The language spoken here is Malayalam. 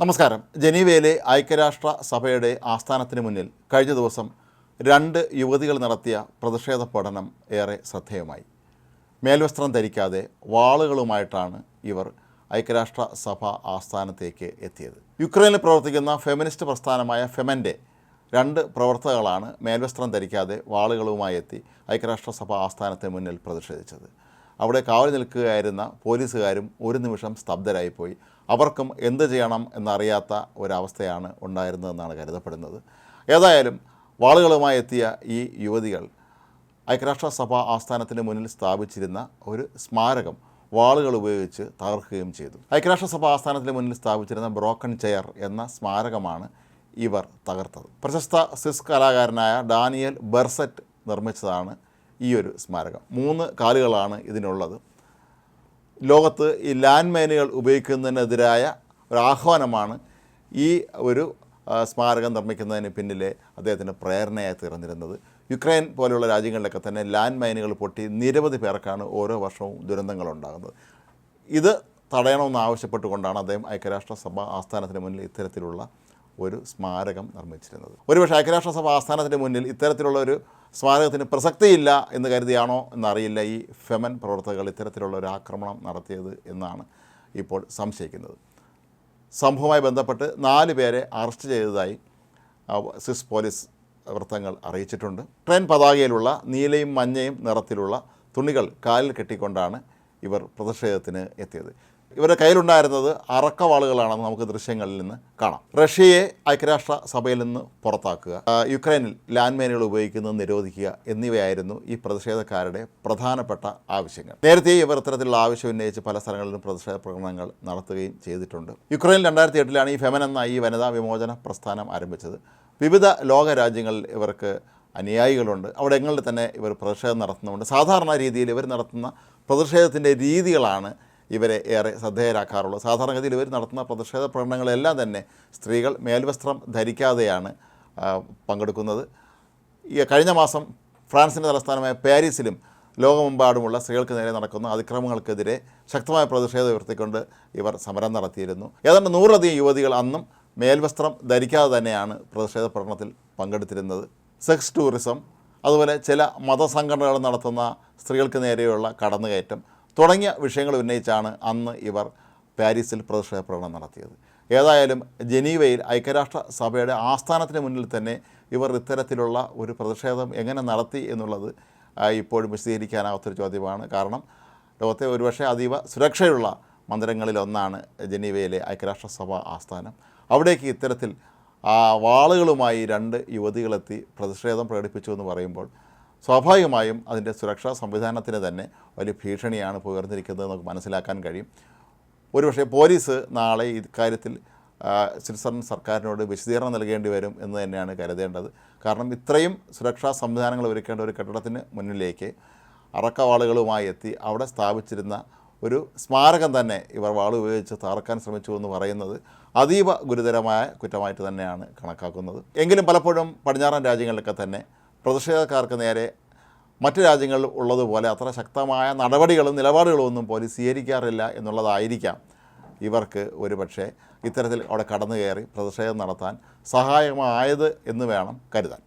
നമസ്കാരം. ജനീവയിലെ ഐക്യരാഷ്ട്ര സഭയുടെ ആസ്ഥാനത്തിന് മുന്നിൽ കഴിഞ്ഞ ദിവസം രണ്ട് യുവതികൾ നടത്തിയ പ്രതിഷേധ പഠനം ഏറെ ശ്രദ്ധേയമായി. മേൽവസ്ത്രം ധരിക്കാതെ വാളുകളുമായിട്ടാണ് ഇവർ ഐക്യരാഷ്ട്ര സഭ ആസ്ഥാനത്തേക്ക് എത്തിയത്. യുക്രൈനിൽ പ്രവർത്തിക്കുന്ന ഫെമിനിസ്റ്റ് പ്രസ്ഥാനമായ ഫെമന്റെ രണ്ട് പ്രവർത്തകളാണ് മേൽവസ്ത്രം ധരിക്കാതെ വാളുകളുമായി എത്തി ഐക്യരാഷ്ട്ര സഭ ആസ്ഥാനത്തിന് മുന്നിൽ പ്രതിഷേധിച്ചത്. അവിടെ കാവൽ നിൽക്കുകയായിരുന്ന പോലീസുകാരും ഒരു നിമിഷം സ്തബ്ധരായിപ്പോയി. അവർക്കും എന്ത് ചെയ്യണം എന്നറിയാത്ത ഒരവസ്ഥയാണ് ഉണ്ടായിരുന്നതെന്നാണ് കരുതപ്പെടുന്നത്. ഏതായാലും വാളുകളുമായി എത്തിയ ഈ യുവതികൾ ഐക്യരാഷ്ട്രസഭ ആസ്ഥാനത്തിന് മുന്നിൽ സ്ഥാപിച്ചിരുന്ന ഒരു സ്മാരകം വാളുകൾ ഉപയോഗിച്ച് തകർക്കുകയും ചെയ്തു. ഐക്യരാഷ്ട്രസഭ ആസ്ഥാനത്തിന് മുന്നിൽ സ്ഥാപിച്ചിരുന്ന ബ്രോക്കൺ ചെയർ എന്ന സ്മാരകമാണ് ഇവർ തകർത്തത്. പ്രശസ്ത സ്വിസ് കലാകാരനായ ഡാനിയൽ ബെർസറ്റ് നിർമ്മിച്ചതാണ് ഈ ഒരു സ്മാരകം. മൂന്ന് കാലുകളാണ് ഇതിനുള്ളത്. ലോകത്ത് ഈ ലാൻഡ് മൈനുകൾ ഉപയോഗിക്കുന്നതിനെതിരായ ഒരു ആഹ്വാനമാണ് ഈ ഒരു സ്മാരകം നിർമ്മിക്കുന്നതിന് പിന്നിലെ അദ്ദേഹത്തിന് പ്രേരണയായി തീർന്നിരുന്നത്. യുക്രൈൻ പോലെയുള്ള രാജ്യങ്ങളിലൊക്കെ തന്നെ ലാൻഡ് മൈനുകൾ പൊട്ടി നിരവധി പേർക്കാണ് ഓരോ വർഷവും ദുരന്തങ്ങളുണ്ടാകുന്നത്. ഇത് തടയണമെന്ന് ആവശ്യപ്പെട്ടുകൊണ്ടാണ് അദ്ദേഹം ഐക്യരാഷ്ട്രസഭ ആസ്ഥാനത്തിന് മുന്നിൽ ഇത്തരത്തിലുള്ള ഒരു സ്മാരകം നിർമ്മിച്ചിരുന്നത്. ഒരുപക്ഷെ ഐക്യരാഷ്ട്രസഭ ആസ്ഥാനത്തിന് മുന്നിൽ ഇത്തരത്തിലുള്ള ഒരു സ്മാരകത്തിന് പ്രസക്തിയില്ല എന്ന് കരുതിയാണോ എന്നറിയില്ല ഈ ഫെമൻ പ്രവർത്തകർ ഇത്തരത്തിലുള്ള ഒരു ആക്രമണം നടത്തിയത് എന്നാണ് ഇപ്പോൾ സംശയിക്കുന്നത്. സംഭവവുമായി ബന്ധപ്പെട്ട് നാല് പേരെ അറസ്റ്റ് ചെയ്തതായി സ്വിസ് പോലീസ് വൃത്തങ്ങൾ അറിയിച്ചിട്ടുണ്ട്. ട്രെയിൻ പതാകയിലുള്ള നീലയും മഞ്ഞയും നിറത്തിലുള്ള തുണികൾ കാലിൽ കെട്ടിക്കൊണ്ടാണ് ഇവർ പ്രതിഷേധത്തിന് എത്തിയത്. ഇവരുടെ കയ്യിലുണ്ടായിരുന്നത് അറക്കവാളുകളാണെന്ന് നമുക്ക് ദൃശ്യങ്ങളിൽ നിന്ന് കാണാം. റഷ്യയെ ഐക്യരാഷ്ട്ര സഭയിൽ നിന്ന് പുറത്താക്കുക യുക്രൈനിൽ ലാൻഡ് മൈനുകൾ ഉപയോഗിക്കുന്നത് നിരോധിക്കുക എന്നിവയായിരുന്നു ഈ പ്രതിഷേധക്കാരുടെ പ്രധാനപ്പെട്ട ആവശ്യങ്ങൾ. നേരത്തെ ഇവർ ഇത്തരത്തിലുള്ള ആവശ്യം ഉന്നയിച്ച് പല സ്ഥലങ്ങളിലും പ്രതിഷേധ പ്രകടനങ്ങൾ നടത്തുകയും ചെയ്തിട്ടുണ്ട്. യുക്രൈനിൽ രണ്ടായിരത്തി എട്ടിലാണ് ഈ ഫെമൻ എന്ന ഈ വനിതാ വിമോചന പ്രസ്ഥാനം ആരംഭിച്ചത്. വിവിധ ലോക രാജ്യങ്ങളിൽ ഇവർക്ക് അനുയായികളുണ്ട്. അവിടെങ്ങളിൽ തന്നെ ഇവർ പ്രതിഷേധം നടത്തുന്നുണ്ട് സാധാരണ രീതിയിൽ ഇവർ നടത്തുന്ന പ്രതിഷേധത്തിന്റെ രീതികളാണ് ഇവരെ ഏറെ ശ്രദ്ധേയരാക്കാറുള്ളത് സാധാരണഗതിയിൽ ഇവർ നടത്തുന്ന പ്രതിഷേധ പ്രകടനങ്ങളെല്ലാം തന്നെ സ്ത്രീകൾ മേൽവസ്ത്രം ധരിക്കാതെയാണ് പങ്കെടുക്കുന്നത്. ഈ കഴിഞ്ഞ മാസം ഫ്രാൻസിന്റെ തലസ്ഥാനമായ പാരീസിലും ലോകമെമ്പാടുമുള്ള സ്ത്രീകൾക്ക് നേരെ നടക്കുന്ന അതിക്രമങ്ങൾക്കെതിരെ ശക്തമായ പ്രതിഷേധം ഉയർത്തിക്കൊണ്ട് ഇവർ സമരം നടത്തിയിരുന്നു. ഏതാണ്ട് നൂറിലധികം യുവതികൾ അന്നും മേൽവസ്ത്രം ധരിക്കാതെ തന്നെയാണ് പ്രതിഷേധ പ്രകടനത്തിൽ പങ്കെടുത്തിരുന്നത്. സെക്സ് ടൂറിസം അതുപോലെ ചില മതസംഘടനകൾ നടത്തുന്ന സ്ത്രീകൾക്ക് നേരെയുള്ള കടന്നുകയറ്റം തുടങ്ങിയ വിഷയങ്ങൾ ഉന്നയിച്ചാണ് അന്ന് ഇവർ പാരീസിൽ പ്രതിഷേധ പ്രകടനം നടത്തിയത്. ഏതായാലും ജനീവയിൽ ഐക്യരാഷ്ട്ര സഭയുടെ ആസ്ഥാനത്തിന് മുന്നിൽ തന്നെ ഇവർ ഇത്തരത്തിലുള്ള ഒരു പ്രതിഷേധം എങ്ങനെ നടത്തി എന്നുള്ളത് ഇപ്പോഴും വിശദീകരിക്കാനാവാത്തൊരു ചോദ്യമാണ്. കാരണം ലോകത്തെ ഒരുപക്ഷെ അതീവ സുരക്ഷയുള്ള മന്ദിരങ്ങളിലൊന്നാണ് ജനീവയിലെ ഐക്യരാഷ്ട്രസഭ ആസ്ഥാനം. അവിടേക്ക് ഇത്തരത്തിൽ വാളുകളുമായി രണ്ട് യുവതികളെത്തി പ്രതിഷേധം പ്രകടിപ്പിച്ചു എന്ന് പറയുമ്പോൾ സ്വാഭാവികമായും അതിന്റെ സുരക്ഷാ സംവിധാനത്തിന് തന്നെ വലിയ ഭീഷണിയാണ് ഇപ്പോൾ നമുക്ക് മനസ്സിലാക്കാൻ കഴിയും. ഒരുപക്ഷെ പോലീസ് നാളെ ഇക്കാര്യത്തിൽ കാര്യത്തിൽ സ്വിറ്റ്സർലൻഡ് സർക്കാരിനോട് വിശദീകരണം നൽകേണ്ടി വരും എന്ന് തന്നെയാണ് കരുതേണ്ടത്. കാരണം ഇത്രയും സുരക്ഷാ സംവിധാനങ്ങൾ ഒരുക്കേണ്ട ഒരു കെട്ടിടത്തിന് മുന്നിലേക്ക് അറക്കവാളുകളുമായി എത്തി അവിടെ സ്ഥാപിച്ചിരുന്ന ഒരു സ്മാരകം തന്നെ ഇവർ വാൾ ഉപയോഗിച്ച് തകർക്കാൻ ശ്രമിച്ചു എന്ന് പറയുന്നത് അതീവ ഗുരുതരമായ കുറ്റമായിട്ട് തന്നെയാണ് കണക്കാക്കുന്നത്. എങ്കിലും പലപ്പോഴും പടിഞ്ഞാറൻ രാജ്യങ്ങളിലൊക്കെ തന്നെ പ്രതിഷേധക്കാർക്ക് നേരെ മറ്റ് രാജ്യങ്ങളിൽ ഉള്ളതുപോലെ അത്ര ശക്തമായ നടപടികളും നിലപാടുകളും ഒന്നും പോലീസ് സ്വീകരിക്കാറില്ല എന്നുള്ളതായിരിക്കാം ഇവർക്ക് ഒരു പക്ഷേ ഇത്തരത്തിൽ അവിടെ കടന്നു കയറി പ്രതിഷേധം നടത്താൻ സഹായമായത് എന്ന് വേണം കരുതാൻ.